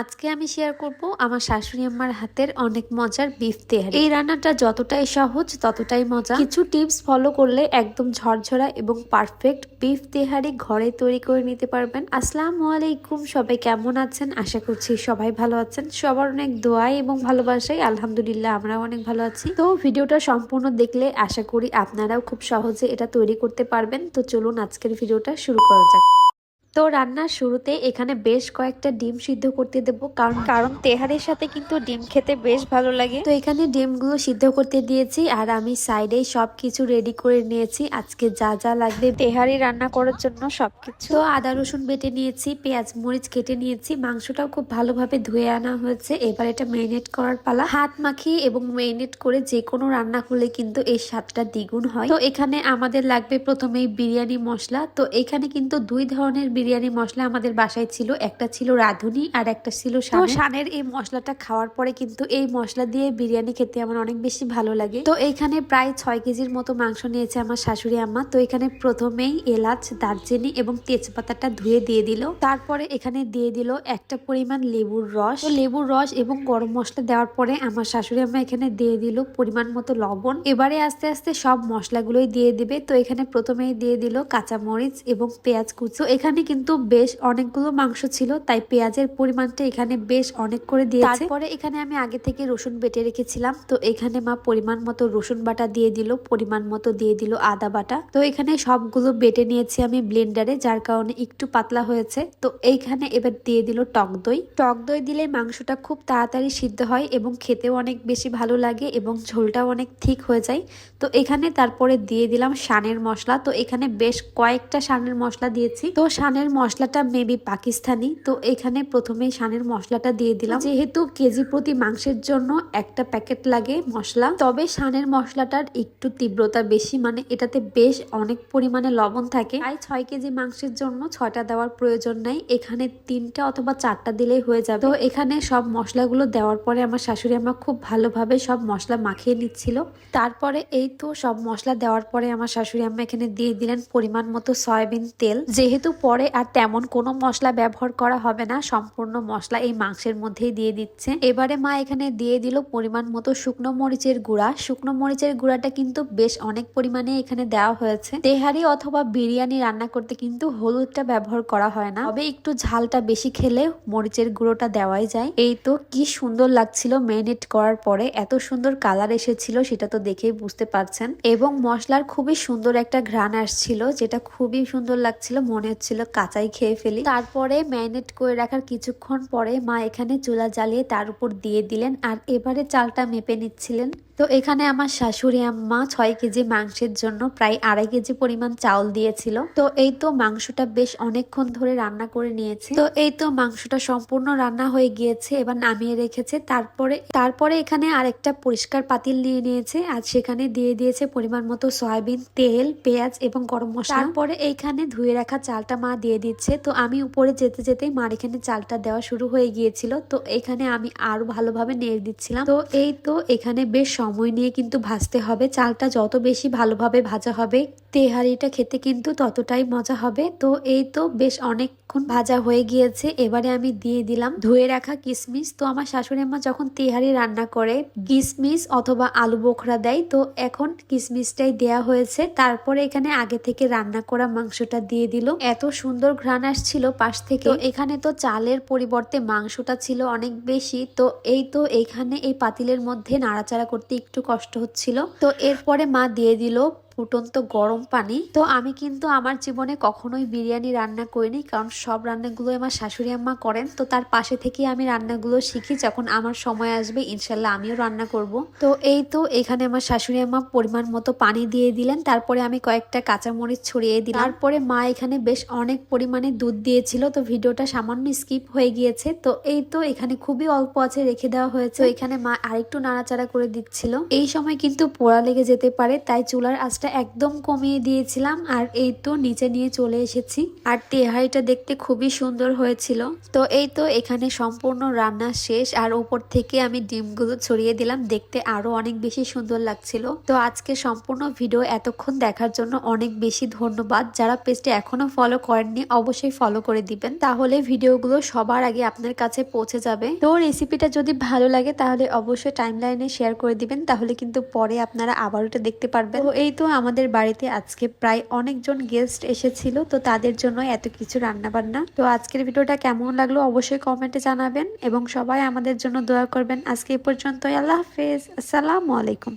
আজকে আমি শেয়ার করব আমার শাশুড়ি আম্মার হাতের অনেক মজার বিফ তেহারি। এই রান্নাটা যতটাই সহজ, ততটাই মজা। কিছু টিপস ফলো করলে একদম ঝরঝরা এবং পারফেক্ট বিফ তেহারি ঘরে তৈরি করে নিতে পারবেন। আসসালামু আলাইকুম, সবাই কেমন আছেন? আশা করছি সবাই ভালো আছেন। সবার অনেক দোয়াই এবং ভালোবাসাই। আলহামদুলিল্লাহ, আমরাও অনেক ভালো আছি। তো ভিডিওটা সম্পূর্ণ দেখলে আশা করি আপনারাও খুব সহজে এটা তৈরি করতে পারবেন। তো চলুন আজকের ভিডিওটা শুরু করা যাক। তো রান্নার শুরুতে এখানে বেশ কয়েকটা ডিম সিদ্ধ করতে দেব কারণ কারণ তেহারের সাথে কিন্তু ডিম খেতে বেশ ভালো লাগে। তো এখানে ডিমগুলো সিদ্ধ করতে দিয়েছি আর আমি সাইডে সবকিছু রেডি করে নিয়েছি। আজকে যা যা লাগবে তেহারি রান্না করার জন্য সবকিছু। তো আদা রসুন বেটে নিয়েছি পেঁয়াজ মরিচ কেটে নিয়েছি মাংসটাও খুব ভালোভাবে ধুয়ে আনা হয়েছে। এবার এটা ম্যারিনেট করার পালা। হাত মাখিয়ে এবং ম্যারিনেট করে যে কোনো রান্না করলে কিন্তু এই স্বাদটা দ্বিগুণ হয়। তো এখানে আমাদের লাগবে প্রথমেই বিরিয়ানি মশলা। তো এখানে কিন্তু দুই ধরনের বিরিয়ানি মশলা আমাদের বাসায় ছিল একটা ছিল রাঁধুনি আর একটা ছিল শানের শানের এই মশলাটা খাওয়ার পরে কিন্তু এই মশলা দিয়ে বিরিয়ানি খেতে আমার অনেক বেশি ভালো লাগে। তো এইখানে প্রায় ছয় কেজির মতো মাংস নিয়েছে আমার শাশুড়ি আম্মা। তো এখানে প্রথমেই এলাচ দারচিনি এবং তেজপাতাটা ধুয়ে দিয়ে দিল। তারপরে এখানে দিয়ে দিল একটা পরিমাণ লেবুর রস। তো লেবুর রস এবং গরম মশলা দেওয়ার পরে আমার শাশুড়ি আম্মা এখানে দিয়ে দিল পরিমাণ মতো লবণ। এবারে আস্তে আস্তে সব মশলাগুলোই দিয়ে দিবে। তো এখানে প্রথমেই দিয়ে দিল কাঁচামরিচ এবং পেঁয়াজ কুচো। এখানে কিন্তু বেশ অনেকগুলো মাংস ছিল, তাই পেঁয়াজের পরিমাণটা এখানে বেশ অনেক করে দিয়েছে। তারপরে এখানে আমি আগে থেকে রসুন বেটে রেখেছিলাম, তো এখানে মা পরিমাণ মতো রসুন বাটা দিয়ে দিল, পরিমাণ মতো দিয়ে দিল আদা বাটা। তো এখানে সবগুলো বেটে নিয়েছি আমি ব্লেন্ডারে, যার কারণে একটু পাতলা হয়েছে। তো এইখানে এবার দিয়ে দিল টক দই। টক দই দিলে মাংসটা খুব তাড়াতাড়ি সিদ্ধ হয় এবং খেতেও অনেক বেশি ভালো লাগে এবং ঝোলটাও অনেক ঠিক হয়ে যায়। তো এখানে তারপরে দিয়ে দিলাম শানের মশলা, তো এখানে বেশ কয়েকটা শানের মশলা দিয়েছি। তো শানের মশলাটা মেবি পাকিস্তানি। তো এখানে প্রথমে শানের মশলাটা দিয়ে দিলাম। যেহেতু কেজি প্রতি মাংসের জন্য একটা প্যাকেট লাগে মশলা, তবে শানের মশলাটার একটু তীব্রতা বেশি মানে এটাতে বেশ অনেক পরিমাণে লবণ থাকে। প্রায় ছয় কেজি মাংসের জন্য ছয়টা দেওয়ার প্রয়োজন নাই। এখানে তিনটা অথবা চারটা দিলেই হয়ে যাবে। তো এখানে সব মশলাগুলো দেওয়ার পরে আমার শাশুড়ি আমার খুব ভালোভাবে সব মশলা মাখিয়ে নিচ্ছিল। তারপরে এই তো সব মশলা দেওয়ার পরে আমার শাশুড়ি আম্মা এখানে দিয়ে দিলেন পরিমাণ মতো সয়াবিন তেল। যেহেতু পরে আর তেমন কোনো মশলা ব্যবহার করা হবে না। সম্পূর্ণ মশলা এই মাংসের মধ্যেই দিয়ে দিচ্ছে। এবারে মা এখানে দিয়ে দিল পরিমাণ মতো শুকনো মরিচের গুঁড়া। শুকনো মরিচের গুঁড়াটা কিন্তু বেশ অনেক পরিমাণে এখানে দেওয়া হয়েছে। তেহারি অথবা বিরিয়ানি রান্না করতে কিন্তু হলুদটা ব্যবহার করা হয় না। তবে একটু ঝালটা বেশি খেলে মরিচের গুঁড়োটা দেওয়াই যায়। এই তো কি সুন্দর লাগছিল ম্যারিনেট করার পরে। এত সুন্দর কালার এসেছিল সেটা তো দেখেই বুঝতে পারছেন। এবং মশলার খুবই সুন্দর একটা ঘ্রাণ আসছিল, যেটা খুবই সুন্দর লাগছিল, মনে হচ্ছিল কাঁচাই খেয়ে ফেলি। তারপরে ম্যারিনেট করে রাখার কিছুক্ষণ পরে মা এখানে চুলা জ্বালিয়ে তার উপর দিয়ে দিলেন আর এবারে চালটা মেপে নিচ্ছিলেন। তো এখানে আমার শাশুড়ি আম্মা ছয় কেজি মাংসের জন্য প্রায় আড়াই কেজি পরিমাণ চাউল দিয়েছিল। তো এই তো মাংসটা বেশ অনেকক্ষণ ধরে রান্না করে নিয়েছে। তো এই তো মাংসটা সম্পূর্ণ রান্না হয়ে গিয়েছে, এবার নামিয়ে রেখেছে। তারপরে তারপরে এখানে আরেকটা পরিষ্কার পাতিল নিয়ে নিয়েছে আর সেখানে দিয়ে দিয়েছে পরিমাণ মতো সয়াবিন, তেল, পেঁয়াজ এবং গরম মশলা। তারপরে এইখানে ধুয়ে রাখা চালটা মা দিয়ে দিচ্ছে। তো আমি উপরে যেতে যেতেই মার এখানে চালটা দেওয়া শুরু হয়ে গিয়েছিল। তো এখানে আমি আরও ভালোভাবে নেড়ে দিচ্ছিলাম। তো এই তো এখানে বেশ সময় নিয়ে কিন্তু ভাজতে হবে। চালটা যত বেশি ভালোভাবে ভাজা হবে তেহারিটা খেতে কিন্তু ততটাই মজা হবে। তো এই তো বেশ অনেকক্ষণ ভাজা হয়ে গিয়েছে। এবারে আমি দিয়ে দিলাম ধুয়ে রাখা কিশমিশ তো আমার শাশুড়ি মা যখন তেহারি রান্না করে কিশমিশ অথবা আলু বোখরা দেয়, তো এখন কিশমিশটাই দেয়া হয়েছে। তারপরে এখানে আগে থেকে রান্না করা মাংসটা দিয়ে দিল। এত সুন্দর ঘ্রাণ আসছিল পাশ থেকে। এখানে তো চালের পরিবর্তে মাংসটা ছিল অনেক বেশি। তো এই তো এখানে এই পাতিলের মধ্যে নাড়াচাড়া করতে একটু কষ্ট হচ্ছিল। তো এরপরে মা দিয়ে দিল ফুটন্ত গরম পানি, তো আমি কিন্তু আমার জীবনে কখনোই বিরিয়ানি রান্না করিনি, কারণ সব রান্নাগুলো আমার শাশুড়ি আম্মা করেন, তো তার পাশে থেকে আমি রান্নাগুলো শিখি, যখন আমার সময় আসবে, ইনশাল্লাহ আমিও রান্না করব। তো এই তো এখানে আমার শাশুড়ি আম্মা পরিমাণ মতো পানি দিয়ে দিলেন, তারপরে আমি কয়েকটা কাঁচামরিচ ছড়িয়ে দিলাম। তারপরে মা এখানে বেশ অনেক পরিমাণে দুধ দিয়েছিল, তো ভিডিওটা সামান্য স্কিপ হয়ে গিয়েছে, তো এই তো এখানে খুবই অল্প আছে, রেখে দেওয়া হয়েছে। এখানে মা আরেকটু নাড়াচাড়া করে দিচ্ছিল। এই সময় কিন্তু পোড়া লেগে যেতে পারে, তাই চুলার আঁচটা আঁচটা একদম কমিয়ে দিয়েছিলাম আর এই তো নিচে নিয়ে চলে এসেছি। আর তেহারিটা দেখতে খুবই সুন্দর হয়েছিল। তো এই তো এখানে সম্পূর্ণ রান্না শেষ আর উপর থেকে আমি ডিমগুলো ছড়িয়ে দিলাম। দেখতে আরও অনেক বেশি সুন্দর লাগছিল। তো আজকে সম্পূর্ণ ভিডিও এতক্ষণ দেখার জন্য অনেক বেশি ধন্যবাদ। যারা পেজটি এখনও ফলো করেননি, অবশ্যই ফলো করে দিবেন। তাহলে ভিডিওগুলো সবার আগে আপনার কাছে পৌঁছে যাবে। তো রেসিপিটা যদি ভালো লাগে, তাহলে অবশ্যই টাইম লাইনে শেয়ার করে দিবেন। তাহলে কিন্তু পরে আপনারা আবার ওটা দেখতে পারবেন। তো এই তো আমাদের বাড়িতে আজকে প্রায় অনেকজন গেস্ট এসেছিল, তো তাদের জন্য এত কিছু রান্না বান্না তো আজকের ভিডিওটা কেমন লাগল অবশ্যই কমেন্টে জানাবেন এবং সবাই আমাদের জন্য দোয়া করবেন। আজকে এ পর্যন্তই, আল্লাহ হাফেজ। আসসালামু আলাইকুম।